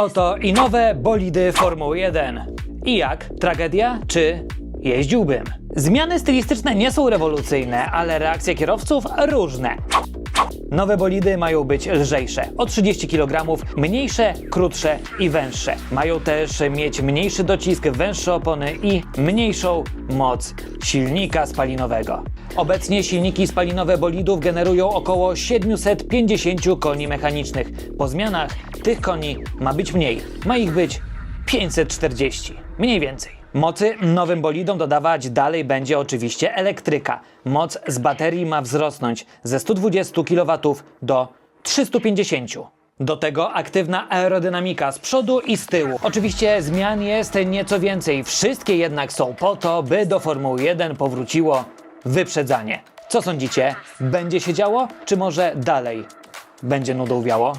Oto i nowe bolidy Formuły 1. I jak? Tragedia czy jeździłbym? Zmiany stylistyczne nie są rewolucyjne, ale reakcje kierowców różne. Nowe bolidy mają być lżejsze, o 30 kg, mniejsze, krótsze i węższe. Mają też mieć mniejszy docisk, węższe opony i mniejszą moc silnika spalinowego. Obecnie silniki spalinowe bolidów generują około 750 koni mechanicznych. Po zmianach tych koni ma być mniej. Ma ich być 540. Mniej więcej. Mocy nowym bolidom dodawać dalej będzie oczywiście elektryka. Moc z baterii ma wzrosnąć ze 120 kW do 350. Do tego aktywna aerodynamika z przodu i z tyłu. Oczywiście zmian jest nieco więcej, wszystkie jednak są po to, by do Formuły 1 powróciło wyprzedzanie. Co sądzicie? Będzie się działo, czy może dalej będzie nudą wiało?